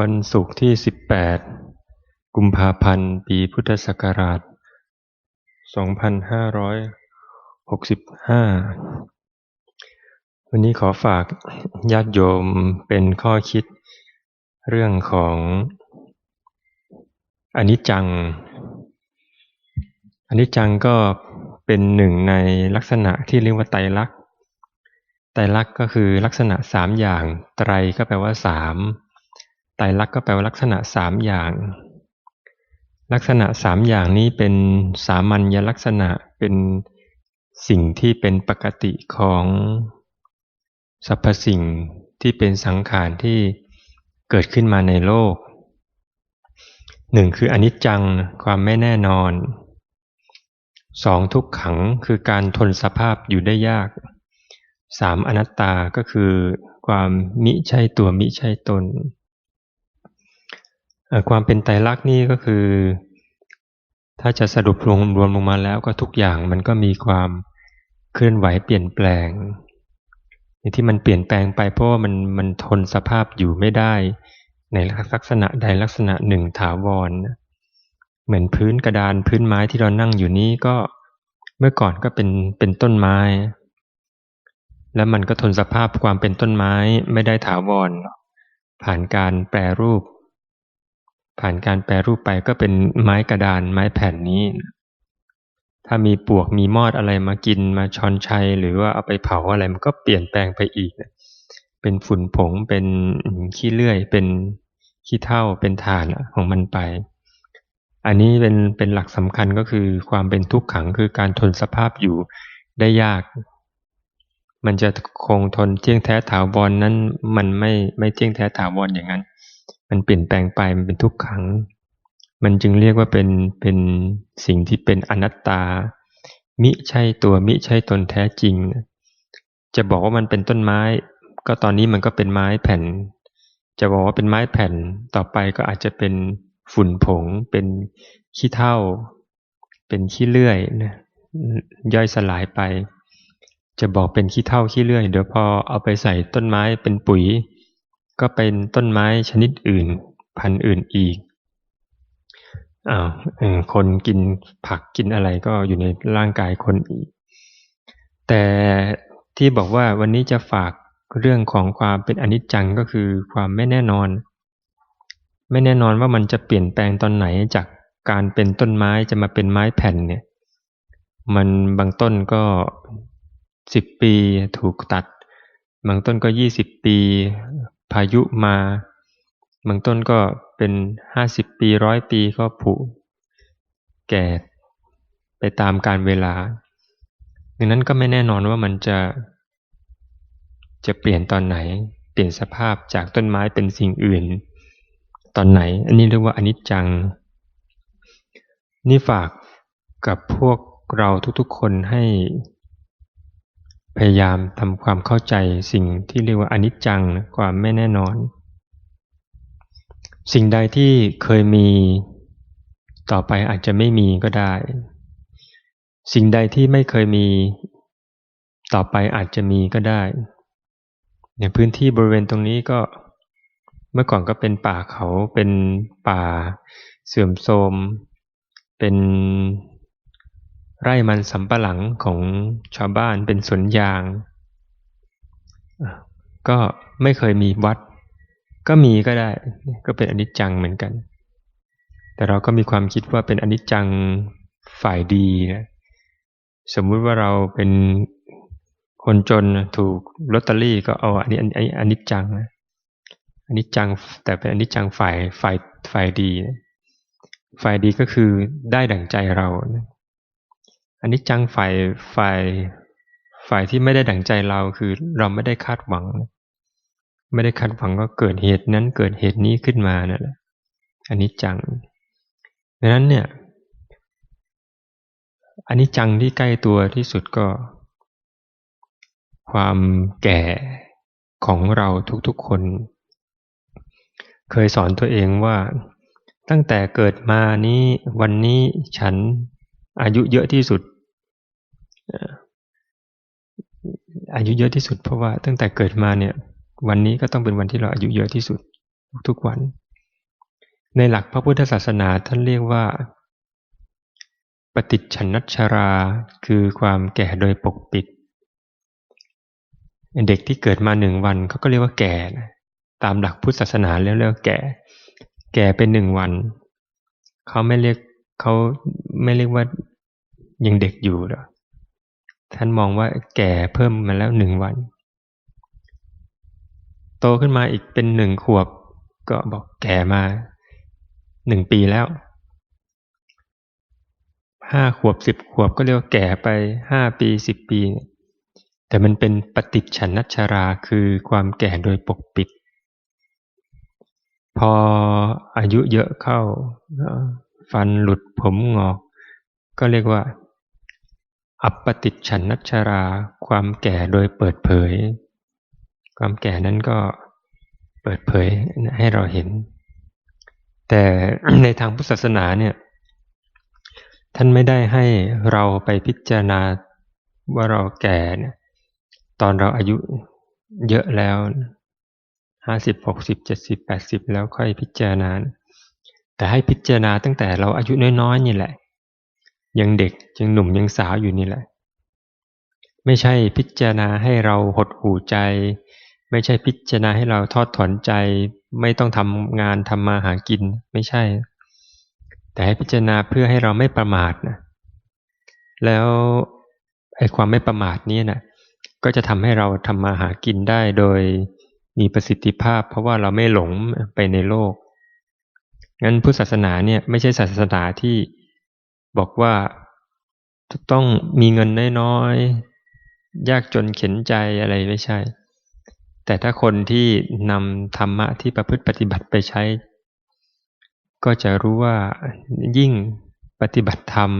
วันศุกร์ที่ 18 กุมภาพันธ์ ปีพุทธศักราช 2565 วันนี้ขอฝากญาติโยมเป็นข้อคิดเรื่องของอนิจจัง อนิจจังก็เป็นหนึ่งในลักษณะที่เรียกว่าไตรลักษณ์ ไตรลักษณ์ก็คือลักษณะสามอย่าง ไตรก็แปลว่าสาม ตรลักษณ์ก็แปลว่าลักษณะสามอย่าง ลักษณะสามอย่างนี้เป็นสามัญลักษณะเป็นสิ่งที่เป็นปกติของสรรพสิ่งที่เป็นสังขารที่เกิดขึ้นมาในโลกหนึ่งคืออนิจจังความไม่แน่นอนสองทุกขังคือการทนสภาพอยู่ได้ยากสามอนัตตาก็คือความมิใช่ตัวมิใช่ตน ความเป็นไตรลักษณ์นี่ก็คือ ถ้าจะสรุปรวมรวมลงมาแล้วก็ทุกอย่างมันก็มีความเคลื่อนไหวเปลี่ยนแปลงที่มันเปลี่ยนแปลงไปเพราะว่ามันมันทนสภาพอยู่ไม่ได้ ในลักษณะใดลักษณะหนึ่งถาวร เหมือนพื้นกระดานพื้นไม้ที่เรานั่งอยู่นี้ก็เมื่อก่อนก็เป็นเป็นต้นไม้ แล้วมันก็ทนสภาพความเป็นต้นไม้ไม่ได้ถาวร ผ่านการแปรรูป ผ่านการแปรรูปไปก็เป็นไม้กระดานไม้แผ่นนี้ ถ้ามีปวกมีมอดอะไรมากินมาชอนชัย หรือว่าเอาไปเผาอะไรมันก็เปลี่ยนแปลงไปอีก เป็นฝุ่นผงเป็นขี้เลื่อย เป็นขี้เถ้าเป็นถ่านของมันไป อันนี้เป็นเป็นหลักสำคัญก็คือความเป็นทุกขังคือการทนสภาพอยู่ได้ยาก มันจะคงทนเที่ยงแท้ถาวรนนั้นมันไม่ไม่เที่ยงแท้ถาวรอย่างนั้น มันเปลี่ยนแปลงไปมันเป็นทุกขัง มันจึงเรียกว่าเป็นเป็นสิ่งที่เป็นอนัตตา มิใช่ตัวมิใช่ตนแท้จริง จะบอกว่ามันเป็นต้นไม้ ก็ตอนนี้มันก็เป็นไม้แผ่น จะบอกว่าเป็นไม้แผ่นต่อไปก็อาจจะเป็นฝุ่นผง เป็นขี้เถ้า เป็นขี้เลื่อยนะย่อยสลายไป จะบอกเป็นขี้เถ้าขี้เลื่อยเดี๋ยวพอเอาไปใส่ต้นไม้เป็นปุ๋ย ก็เป็นต้นไม้ชนิดอื่น พันธุ์อื่นอีกอ้าวคนกินผักกินอะไรก็อยู่ในร่างกายคนอีก แต่ที่บอกว่าวันนี้จะฝากเรื่องของความเป็นอนิจจังก็คือความไม่แน่นอน ไม่แน่นอนว่ามันจะเปลี่ยนแปลงตอนไหนจากการเป็นต้นไม้จะมาเป็นไม้แผ่นเนี่ย มันบางต้นก็สิบปีถูกตัด บางต้นก็ยี่สิบปี พายุมาบางต้นก็เป็นห้าสิบปีร้อยปีก็ผุแก่ไปตามการเวลาดังนั้นก็ไม่แน่นอนว่ามันจะ จะเปลี่ยนตอนไหน เปลี่ยนสภาพจากต้นไม้เป็นสิ่งอื่น ตอนไหน อันนี้เรียกว่าอนิจจัง นี่ฝากกับพวกเราทุกๆคนให้ พยายามทำความเข้าใจสิ่งที่เรียกว่าอนิจจังความไม่แน่นอน สิ่งใดที่เคยมีต่อไปอาจจะไม่มีก็ได้ สิ่งใดที่ไม่เคยมี ต่อไปอาจจะมีก็ได้อย่างพื้นที่บริเวณตรงนี้ก็เมื่อก่อนก็เป็นป่าเขาเป็นป่าเสื่อมโทรม เป็น ไร่มันสำปะหลังของชาวบ้านเป็นสวนยาง ก็ไม่เคยมีวัด ก็มีก็ได้ ก็เป็นอนิจจังเหมือนกัน แต่เราก็มีความคิดว่าเป็นอนิจจังฝ่ายดีนะสมมุติว่าเราเป็นคนจนถูกลอตเตอรี่ก็เอาอันนี้อันนี้อนิจจังนะอนิจจังแต่เป็นอนิจจังฝ่ายฝ่ายฝ่ายดี ฝ่ายดีก็คือได้ดั่งใจเรา อันนี้จังฝ่ายฝ่ายฝ่ายที่ไม่ได้ดั่งใจเราคือเราไม่ได้คาดหวัง ไม่ได้คาดหวังก็เกิดเหตุนั้นเกิดเหตุนี้ขึ้นมานั่นแหละอันนี้จังดังนั้นเนี่ยอันนี้จังที่ใกล้ตัวที่สุดก็ ความแก่ของเราทุกๆคน เคยสอนตัวเองว่า ตั้งแต่เกิดมานี้วันนี้ฉัน อายุเยอะที่สุด อายุเยอะที่สุดเพราะว่าตั้งแต่เกิดมาเนี่ย วันนี้ก็ต้องเป็นวันที่เราอายุเยอะที่สุดทุกวัน ในหลักพระพุทธศาสนาท่านเรียกว่า ปฏิชนัชรา คือความแก่โดยปกปิด เด็กที่เกิดมาหนึ่งวันเขาก็เรียกว่าแก่นะตามหลักพุทธศาสนาเรียกว่าแก่ แก่เป็นหนึ่งวัน เขาไม่เรียก เขาไม่เรียกว่ายังเด็กอยู่หรอท่านมองว่าแก่เพิ่มมาแล้วหนึ่งวัน โตขึ้นมาอีกเป็นหนึ่งขวบ ก็บอกแก่มาหนึ่งปีแล้วห้าขวบสิบขวบก็เรียกว่าแก่ไปห้าปีสิบปี แต่มันเป็นปฏิชันนัชราคือความแก่โดยปกปิด พออายุเยอะเข้า ฟันหลุดผมงอก ก็เรียกว่า อัปปติชันนัชรา ความแก่โดยเปิดเผย ความแก่นั้นก็เปิดเผยให้เราเห็น แต่ในทางพุทธศาสนาเนี่ย ท่านไม่ได้ให้เราไปพิจารณาว่าเราแก่เนี่ยตอนเราอายุเยอะแล้วห้าสิบหกสิบเจ็ดสิบแปดสิบแล้วค่อยพิจารณา แต่ให้พิจารณาตั้งแต่เราอายุน้อยๆนี่แหละ ยังเด็กยังหนุ่มยังสาวอยู่นี่แหละ ไม่ใช่พิจารณาให้เราหดหู่ใจ ไม่ใช่พิจารณาให้เราทอดถอนใจ ไม่ต้องทำงานทำมาหากินไม่ใช่ แต่ให้พิจารณาเพื่อให้เราไม่ประมาทนะแล้วไอ้ความไม่ประมาทนี้นะก็จะทำให้เราทำมาหากินได้โดยมีประสิทธิภาพ เพราะว่าเราไม่หลงไปในโลก งั้นพุทธศาสนาเนี่ยไม่ใช่ศาสนาที่บอกว่าต้องมีเงินน้อยๆยากจนเข็นใจอะไรไม่ใช่ แต่ถ้าคนที่นำธรรมะที่ประพฤติปฏิบัติไปใช้ ก็จะรู้ว่ายิ่งปฏิบัติธรรม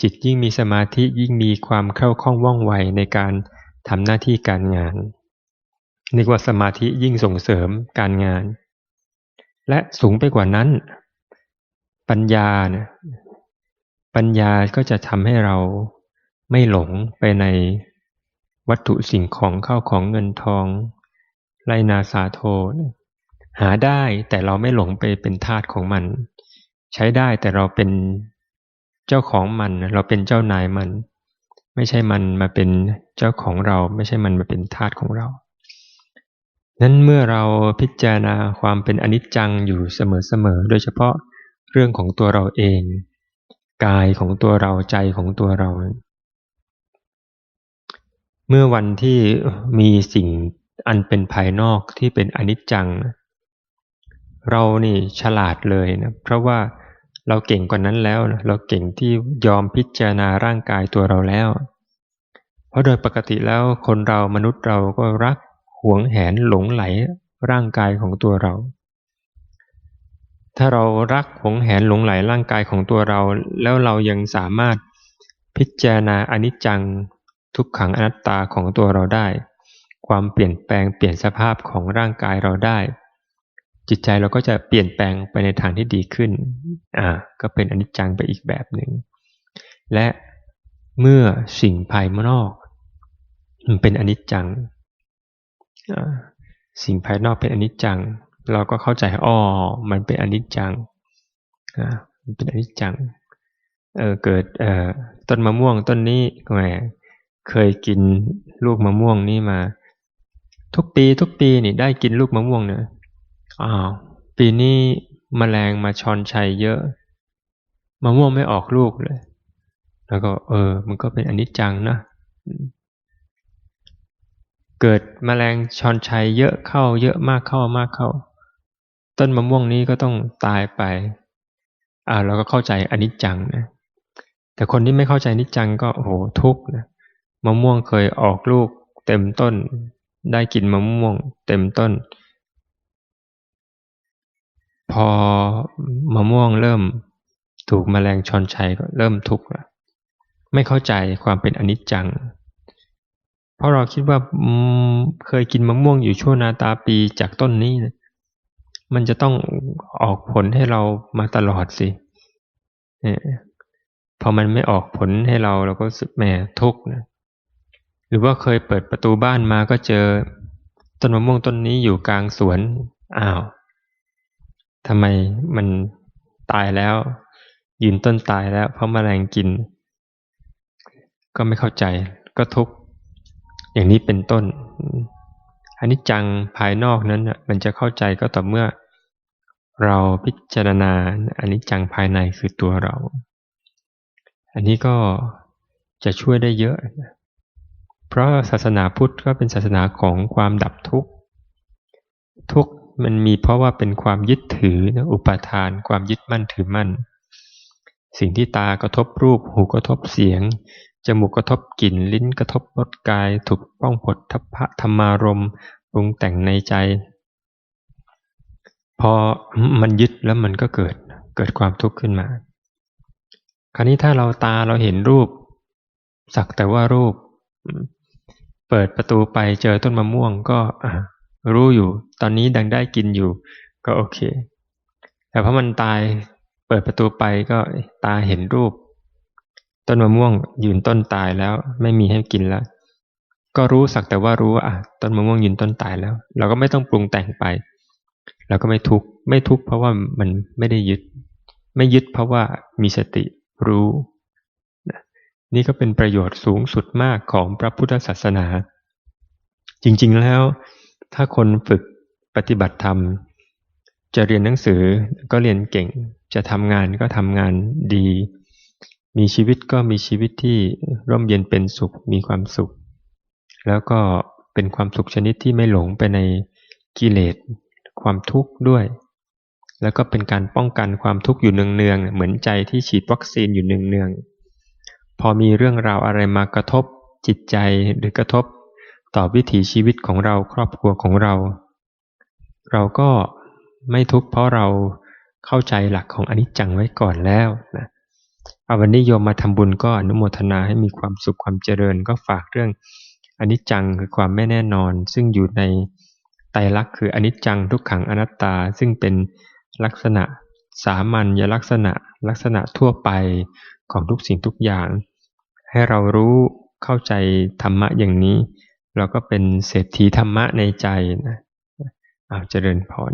จิตยิ่งมีสมาธิยิ่งมีความเข้าคล่องว่องไวในการทำหน้าที่การงานนึกว่าสมาธิยิ่งส่งเสริมการงาน และสูงไปกว่านั้น ปัญญาเนี่ยปัญญาก็จะทำให้เราไม่หลงไปในวัตถุสิ่งของเข้าของเงินทอง ไรนาสาโท หาได้แต่เราไม่หลงไปเป็นทาสของมัน ใช้ได้แต่เราเป็นเจ้าของมัน เราเป็นเจ้านายมัน ไม่ใช่มันมาเป็นเจ้าของเรา ไม่ใช่มันมาเป็นทาสของเรา นั้นเมื่อเราพิจารณาความเป็นอนิจจังอยู่เสมอๆ โดยเฉพาะเรื่องของตัวเราเอง กายของตัวเราใจของตัวเรา เมื่อวันที่มีสิ่งอันเป็นภายนอกที่เป็นอนิจจัง เรานี่ฉลาดเลยนะเพราะว่าเราเก่งกว่านั้นแล้วนะเราเก่งที่ยอมพิจารณาร่างกายตัวเราแล้ว เพราะโดยปกติแล้วคนเรามนุษย์เราก็รัก วงแหนหลงไหลร่างกายของตัวเรา ถ้าเรารักหวงแหนหลงไหลร่างกายของตัวเรา แล้วเรายังสามารถพิจารณาอนิจจังทุกขังอนัตตาของตัวเราได้ ความเปลี่ยนแปลงเปลี่ยนสภาพของร่างกายเราได้ จิตใจเราก็จะเปลี่ยนแปลงไปในทางที่ดีขึ้น อ่า ก็เป็นอนิจจังไปอีกแบบหนึ่ง และเมื่อสิ่งภายนอกมันเป็นอนิจจัง สิ่งภายนอกเป็นอนิจจัง เราก็เข้าใจอ๋อมันเป็นอนิจจังมันเป็นอนิจจังเออเกิดเอ่อต้นมะม่วงต้นนี้แหมเคยกินลูกมะม่วงนี่มา ทุกปีทุกปีนี่ได้กินลูกมะม่วงเนี่ยอ้าวปีนี้มแมลงมาชอนชัยเยอะมะม่วงไม่ออกลูกเลย แล้วก็ เออ มันก็เป็นอนิจจังนะ เกิดมแมลงชอนชัยเยอะเข้า เยอะมากเข้ามากเข้า ต้นมะม่วงนี้ก็ต้องตายไปอ่าเราก็เข้าใจอนิจจังนะแต่คนที่ไม่เข้าใจนิจจังก็โหทุกข์นะมะม่วงเคยออกลูก เต็มต้น ได้กินมะม่วง เต็มต้น พอมะม่วงเริ่มถูกมแมลงชอนชัยก็เริ่มทุกข์ละไม่เข้าใจความเป็นอนิจจัง เพราะเราคิดว่าเคยกินมะม่วงอยู่ชั่วนาตาปีจากต้นนี้นะมันจะต้องออกผลให้เรามาตลอดสิพอมันไม่ออกผลให้เราเราก็สึกแหมทุกข์นะหรือว่าเคยเปิดประตูบ้านมาก็เจอต้นมะม่วงต้นนี้อยู่กลางสวนอ้าวทำไมมันตายแล้ว ยืนต้นตายแล้ว เพราะมแมลงกิน ก็ไม่เข้าใจก็ทุกข์ อย่างนี้เป็นต้นอันนี้จังภายนอกนั้นมันจะเข้าใจก็ต่อเมื่อ เราพิจารณาอันนี้จังภายในคือตัวเรา อันนี้ก็จะช่วยได้เยอะ เพราะศาสนาพุทธก็เป็นศาสนาของความดับทุกข์ ทุกข์มันมีเพราะว่าเป็นความยึดถือนะอุปาทาน ความยึดมั่นถือมั่น สิ่งที่ตากระทบรูป หูกระทบเสียง จมูกกระทบกลิ่นลิ้นกระทบรสกาย ถูกป้องผดทัพพะธรรมารมปรุงแต่งในใจ พอมันยึดแล้วมันก็เกิดเกิดความทุกข์ขึ้นมา คราวนี้ถ้าเราตาเราเห็นรูป สักแต่ว่ารูป เปิดประตูไปเจอต้นมะม่วงก็รู้อยู่ ตอนนี้ดังได้กินอยู่ ก็โอเค แต่พอมันตายเปิดประตูไปก็ตาเห็นรูป ต้นมะม่วงยืนต้นตายแล้ว ไม่มีให้กินแล้ว ก็รู้สักแต่ว่ารู้อะต้นมะม่วงยืนต้นตายแล้ว เราก็ไม่ต้องปรุงแต่งไป เราก็ไม่ทุกข์ไม่ทุกข์เพราะว่ามันไม่ได้ยึด ไม่ยึดเพราะว่ามีสติรู้ นี่ก็เป็นประโยชน์สูงสุดมากของพระพุทธศาสนา จริงๆแล้ว ถ้าคนฝึกปฏิบัติธรรม จะเรียนหนังสือก็เรียนเก่ง จะทำงานก็ทำงานดี มีชีวิตก็มีชีวิตที่ร่มเย็นเป็นสุขมีความสุข แล้วก็เป็นความสุขชนิดที่ไม่หลงไปในกิเลสความทุกข์ด้วย แล้วก็เป็นการป้องกันความทุกข์อยู่เนืองๆเหมือนใจที่ฉีดวัคซีนอยู่เนืองๆพอมีเรื่องราวอะไรมากระทบจิตใจหรือกระทบต่อวิถีชีวิตของเราครอบครัวของเรา เราก็ไม่ทุกข์เพราะเราเข้าใจหลักของอนิจจังไว้ก่อนแล้วนะ เอาวันนี้โยมมาทำบุญก็อนุโมทนาให้มีความสุขความเจริญก็ฝากเรื่องอนิจจังคือความไม่แน่นอน ซึ่งอยู่ในไตรลักษณ์คืออนิจจังทุกขังอนัตตา ซึ่งเป็นลักษณะสามัญญลักษณะลักษณะทั่วไปของทุกสิ่งทุกอย่าง ให้เรารู้เข้าใจธรรมะอย่างนี้ เราก็เป็นเศรษฐีธรรมะในใจนะเอาเจริญพร